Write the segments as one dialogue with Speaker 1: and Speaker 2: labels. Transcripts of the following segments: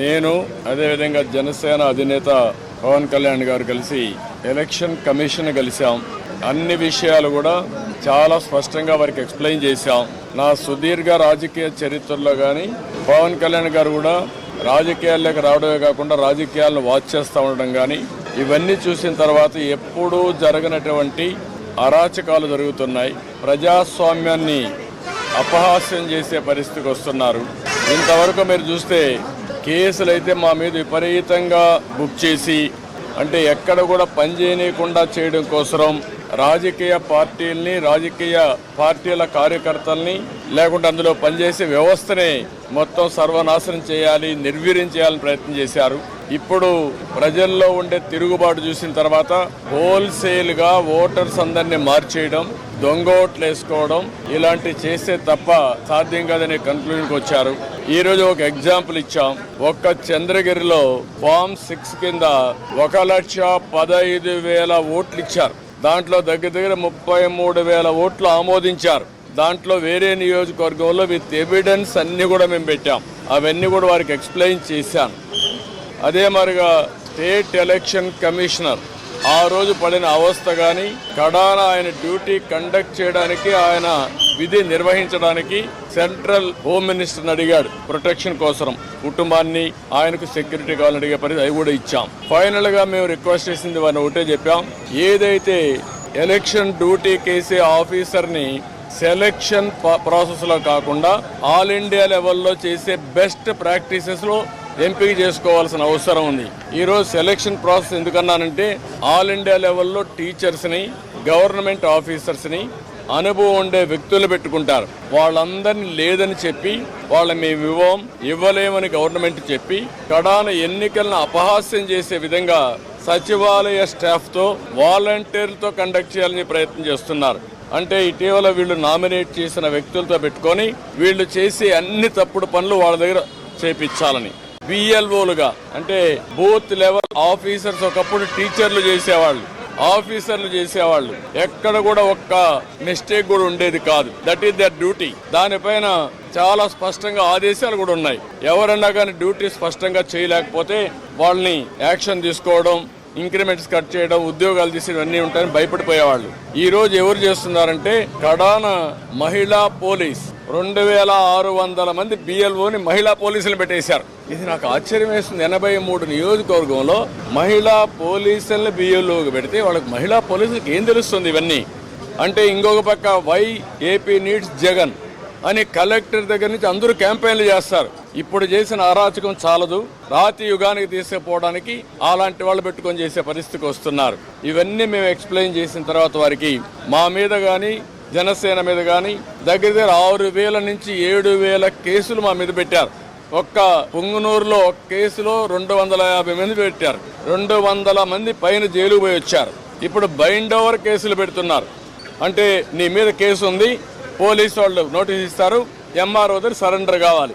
Speaker 1: నేను అదేవిధంగా జనసేన అధినేత పవన్ కళ్యాణ్ గారు కలిసి ఎలక్షన్ కమిషన్ కలిసాం అన్ని విషయాలు కూడా చాలా స్పష్టంగా వారికి ఎక్స్ప్లెయిన్ చేశాం. నా సుదీర్ఘ రాజకీయ చరిత్రలో కానీ పవన్ కళ్యాణ్ గారు కూడా రాజకీయాల్లోకి రావడమే కాకుండా రాజకీయాలను వాచ్ చేస్తూ ఉండడం కానీ ఇవన్నీ చూసిన తర్వాత ఎప్పుడూ జరగనటువంటి అరాచకాలు జరుగుతున్నాయి. ప్రజాస్వామ్యాన్ని అపహాస్యం చేసే పరిస్థితికి వస్తున్నారు. ఇంతవరకు మీరు చూస్తే కేసులు అయితే మా మీద విపరీతంగా బుక్ చేసి అంటే ఎక్కడ కూడా పనిచేయనీయకుండా చేయడం కోసం రాజకీయ పార్టీల్ని రాజకీయ పార్టీల కార్యకర్తల్ని లేకుంటే అందులో పనిచేసే వ్యవస్థని మొత్తం సర్వనాశనం చేయాలి నిర్వీర్యం చేయాలని ప్రయత్నం చేశారు. ఇప్పుడు ప్రజల్లో ఉండే తిరుగుబాటు చూసిన తర్వాత హోల్సేల్గా ఓటర్స్ అందరినీ మార్చేయడం దొంగ ఓట్లు వేసుకోవడం ఇలాంటి చేస్తే తప్ప సాధ్యం కాదనే కన్క్లూజన్కి వచ్చారు. ఈ రోజు ఒక ఎగ్జాంపుల్ ఇచ్చాం. ఒక్క చంద్రగిరిలో ఫామ్ సిక్స్ కింద ఒక లక్ష పదహైదు వేల ఓట్లు ఇచ్చారు. దాంట్లో దగ్గర దగ్గర ముప్పై మూడు వేల ఓట్లు ఆమోదించారు. దాంట్లో వేరే నియోజకవర్గంలో విత్ ఎవిడెన్స్ అన్నీ కూడా మేము పెట్టాం. అవన్నీ కూడా వారికి ఎక్స్ప్లెయిన్ చేశాను. అదే మరిగా స్టేట్ ఎలక్షన్ కమిషనర్ ఆ రోజు పడిన అవస్థ కానీ కడాన ఆయన డ్యూటీ కండక్ట్ చేయడానికి ఆయన విధి నిర్వహించడానికి సెంట్రల్ హోమ్ మినిస్టర్ని అడిగాడు. ప్రొటెక్షన్ కోసం కుటుంబాన్ని ఆయనకు సెక్యూరిటీ కావాలని అడిగే పరిస్థితి అవి కూడా ఇచ్చాం. ఫైనల్గా మేము రిక్వెస్ట్ చేసింది వారిని ఒకటే చెప్పాం. ఏదైతే ఎలక్షన్ డ్యూటీ కేసే ఆఫీసర్ని సెలెక్షన్ ప్రాసెస్లో కాకుండా ఆల్ ఇండియా లెవెల్లో చేసే బెస్ట్ ప్రాక్టీసెస్లో ఎంపిక చేసుకోవాల్సిన అవసరం ఉంది. ఈరోజు సెలెక్షన్ సెలక్షన్ ప్రాసెస్ ఎందుకన్నానంటే ఆల్ ఇండియా లెవెల్లో టీచర్స్ని గవర్నమెంట్ ఆఫీసర్స్ని అనుభవం ఉండే వ్యక్తులు పెట్టుకుంటారు. వాళ్ళందరినీ లేదని చెప్పి వాళ్ళ మేము ఇవ్వం ఇవ్వలేమని గవర్నమెంట్ చెప్పి కడాన ఎన్నికలను అపహాస్యం చేసే విధంగా సచివాలయ స్టాఫ్తో వాలంటీర్లతో కండక్ట్ చేయాలని ప్రయత్నం చేస్తున్నారు. అంటే ఇటీవల వీళ్ళు నామినేట్ చేసిన వ్యక్తులతో పెట్టుకొని వీళ్ళు చేసే అన్ని తప్పుడు పనులు వాళ్ళ దగ్గర చేపించాలని. బిఎల్ఓలుగా అంటే బూత్ లెవెల్ ఆఫీసర్స్ ఒకప్పుడు టీచర్లు చేసేవాళ్ళు. ఆఫీసర్లు చేసేవాళ్ళు. ఎక్కడ కూడా ఒక్క మిస్టేక్ కూడా ఉండేది కాదు. దట్ ఈస్ దర్ డ్యూటీ దానిపైన చాలా స్పష్టంగా ఆదేశాలు కూడా ఉన్నాయి. ఎవరన్నా కానీ డ్యూటీ స్పష్టంగా చేయలేకపోతే వాళ్ళని యాక్షన్ తీసుకోవడం ఇంక్రిమెంట్స్ కట్ చేయడం ఉద్యోగాలు తీసేయడం అన్నీ ఉంటాయని భయపడిపోయేవాళ్ళు. ఈ రోజు ఎవరు చేస్తున్నారంటే కడాన మహిళా పోలీస్. రెండు వేల ఆరు వందల మంది బిఎల్ఓని మహిళా పోలీసులు పెట్టేశారు. ఇది నాకు ఆశ్చర్యం వేస్తుంది. ఎనభై మూడు నియోజకవర్గంలో మహిళా పోలీసులను బిఎల్ఓకి పెడితే వాళ్ళకి మహిళా పోలీసులకు ఏం తెలుస్తుంది ఇవన్నీ? అంటే ఇంకొక పక్క వై ఏపీ నీడ్స్ జగన్ అని కలెక్టర్ దగ్గర నుంచి అందరూ క్యాంపెయిన్లు చేస్తారు. ఇప్పుడు చేసిన అరాచకం చాలదు. రాతి యుగానికి తీసుకుపోవడానికి అలాంటి వాళ్ళు పెట్టుకొని చేసే పరిస్థితికి వస్తున్నారు. ఇవన్నీ మేము ఎక్స్ప్లెయిన్ చేసిన తర్వాత వారికి మా మీద కానీ జనసేన మీద కానీ దగ్గర దగ్గర ఆరు వేల నుంచి ఏడు వేల కేసులు మా మీద పెట్టారు. ఒక్క పుంగునూరులో ఒక కేసులో రెండు వందల యాభై మంది పెట్టారు. రెండు వందల మంది పైన జైలు పోయి వచ్చారు. ఇప్పుడు బైండ్ ఓవర్ కేసులు పెడుతున్నారు. అంటే నీ మీద కేసు ఉంది పోలీసు వాళ్ళు నోటీస్ ఇస్తారు ఎంఆర్ఓ దగ్గర సరెండర్ కావాలి.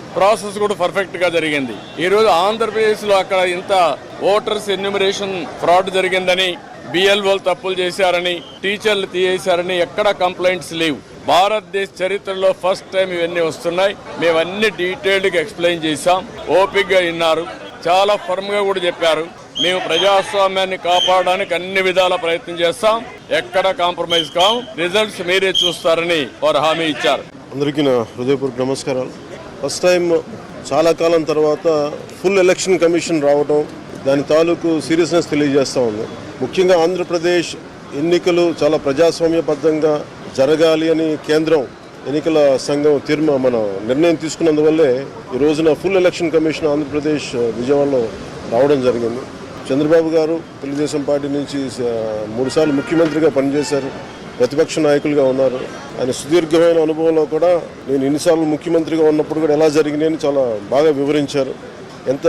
Speaker 1: ప్రాసెస్ కూడా పర్ఫెక్ట్గా జరిగింది. ఈ రోజు ఆంధ్రప్రదేశ్లో అక్కడ ఇంత ఓటర్స్ ఎన్యూమరేషన్ ఫ్రాడ్ జరిగిందని బిఎల్ఓలు తప్పులు చేశారని టీచర్లు తీయేశారని ఎక్కడ కంప్లైంట్స్ లేవు. భారతదేశ చరిత్రలో ఫస్ట్ టైం ఇవన్నీ వస్తున్నాయి. మేము అన్ని డీటెయిల్డ్గా ఎక్స్ప్లెయిన్ చేశాం. ఓపిక్గా విన్నారు. చాలా ఫర్మ్గా కూడా చెప్పారు. మేము ప్రజాస్వామ్యాన్ని కాపాడడానికి అన్ని విధాల ప్రయత్నం చేస్తాం. ఎక్కడ కాంప్రమైజ్ కాం రిజల్ట్స్ మీరే చూస్తారని వారు హామీ ఇచ్చారు.
Speaker 2: అందరికీ నా హృదయపూర్వక నమస్కారాలు. ఫస్ట్ టైం చాలా కాలం తర్వాత ఫుల్ ఎలక్షన్ కమిషన్ రావడం దాని తాలూకు సీరియస్నెస్ తెలియజేస్తూ ఉంది. ముఖ్యంగా ఆంధ్రప్రదేశ్ ఎన్నికలు చాలా ప్రజాస్వామ్యబద్ధంగా జరగాలి అని కేంద్రం ఎన్నికల సంఘం తీర్మా మన నిర్ణయం తీసుకున్నందువల్లే ఈ రోజున ఫుల్ ఎలక్షన్ కమిషన్ ఆంధ్రప్రదేశ్ విజయవాడలో రావడం జరిగింది. చంద్రబాబు గారు తెలుగుదేశం పార్టీ నుంచి మూడుసార్లు ముఖ్యమంత్రిగా పనిచేశారు. ప్రతిపక్ష నాయకులుగా ఉన్నారు. ఆయన సుదీర్ఘమైన అనుభవంలో కూడా నేను ఎన్నిసార్లు ముఖ్యమంత్రిగా ఉన్నప్పుడు కూడా ఎలా జరిగినాయని చాలా బాగా వివరించారు. ఎంత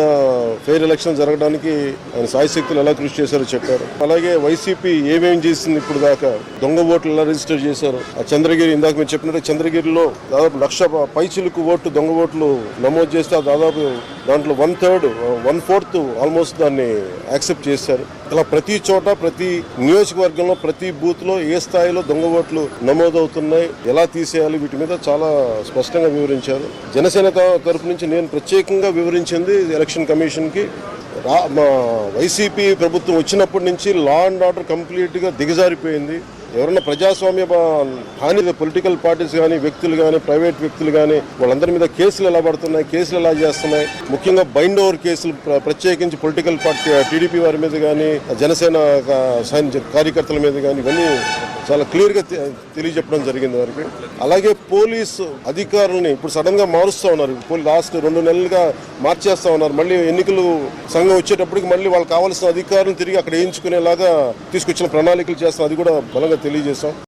Speaker 2: ఫెయిర్ ఎలక్షన్ జరగడానికి ఆయన సాయశక్తులు ఎలా కృషి చేశారో చెప్పారు. అలాగే వైసీపీ ఏమేం చేసింది ఇప్పుడు దాకా? దొంగ ఓట్లు ఎలా రిజిస్టర్ చేశారు? ఆ చంద్రగిరి ఇందాక మీరు చెప్పినట్టు చంద్రగిరిలో దాదాపు లక్ష పైచిలుకు ఓట్లు దొంగ ఓట్లు నమోదు చేస్తే ఆ దాదాపు దాంట్లో one third one fourth almost దాన్ని యాక్సెప్ట్ చేశారు. ఇలా ప్రతి చోట ప్రతి నియోజకవర్గంలో ప్రతి బూత్లో ఏ స్థాయిలో దొంగ ఓట్లు నమోదవుతున్నాయి ఎలా తీసేయాలి వీటి మీద చాలా స్పష్టంగా వివరించారు. జనసేన తరఫు తరపు నుంచి నేను ప్రత్యేకంగా వివరించింది ఎలక్షన్ కమిషన్కి రా మా వైసీపీ ప్రభుత్వం వచ్చినప్పటి నుంచి లా అండ్ ఆర్డర్ కంప్లీట్గా దిగజారిపోయింది. ఎవరైనా ప్రజాస్వామ్య హాని పొలిటికల్ పార్టీస్ కానీ వ్యక్తులు కానీ ప్రైవేట్ వ్యక్తులు కానీ వాళ్ళందరి మీద కేసులు ఎలా పడుతున్నాయి కేసులు ఎలా చేస్తున్నాయి? ముఖ్యంగా బైండ్ ఓవర్ కేసులు ప్ర- ప్రత్యేకించి పొలిటికల్ పార్టీ టీడీపీ వారి మీద కానీ జనసేన కార్యకర్తల మీద కానీ ఇవన్నీ చాలా క్లియర్గా తెలియజెప్పడం జరిగింది వారికి. అలాగే పోలీసు అధికారులని ఇప్పుడు సడన్గా ఉన్నారు. పోలీ లాస్ట్ రెండు నెలలుగా మార్చేస్తా ఉన్నారు. మళ్ళీ ఎన్నికలు సంఘం వచ్చేటప్పటికి మళ్ళీ వాళ్ళకి కావాల్సిన అధికారులను తిరిగి అక్కడ వేయించుకునేలాగా తీసుకొచ్చిన ప్రణాళికలు చేస్తాం అది కూడా బలంగా తెలియజేశాం.